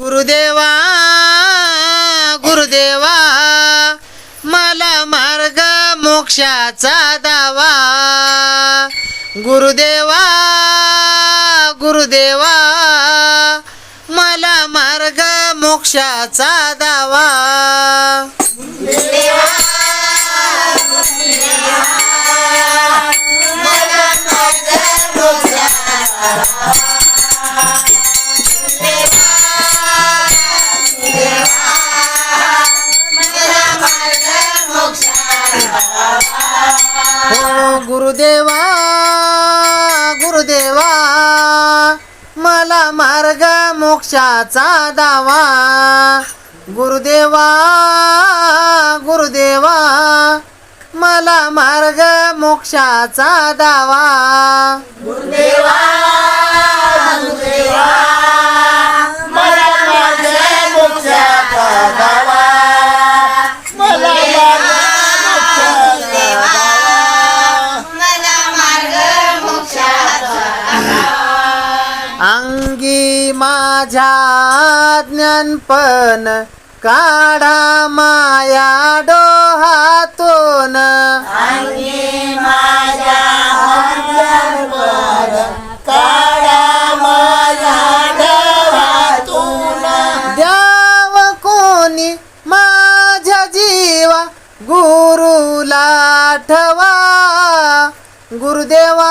गुरुदेवा गुरुदेवा मला मार्ग मोक्षाचा दावा. गुरुदेवा गुरुदेवा मला मार्ग मोक्षाचा दावा. गुरुदेवा गुरुदेवा मला मार्ग मोक्षाचा दावा. गुरुदेवा गुरुदेवा मला मार्ग मोक्षाचा दावा. माझ्या ज्ञानपण काढा माया डोहातून. द्याव कोणी माझ्या जीवा गुरुला ठवा गुरुदेवा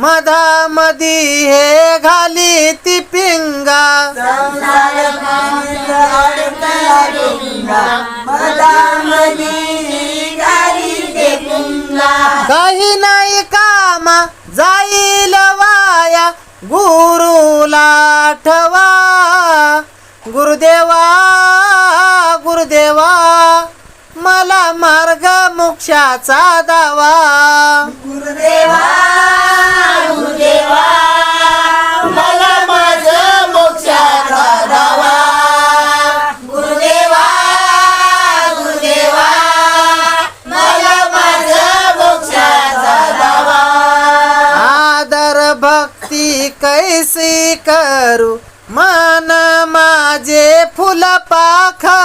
मधामधी हे घाली ती पिंगा. काही नाही कामा जाईल वाया गुरुला ठवा गुरुदेवा गुरुदेवा मला मार्ग मोक्षाचा दावा. कैसी करू? मन माझे फुल पाख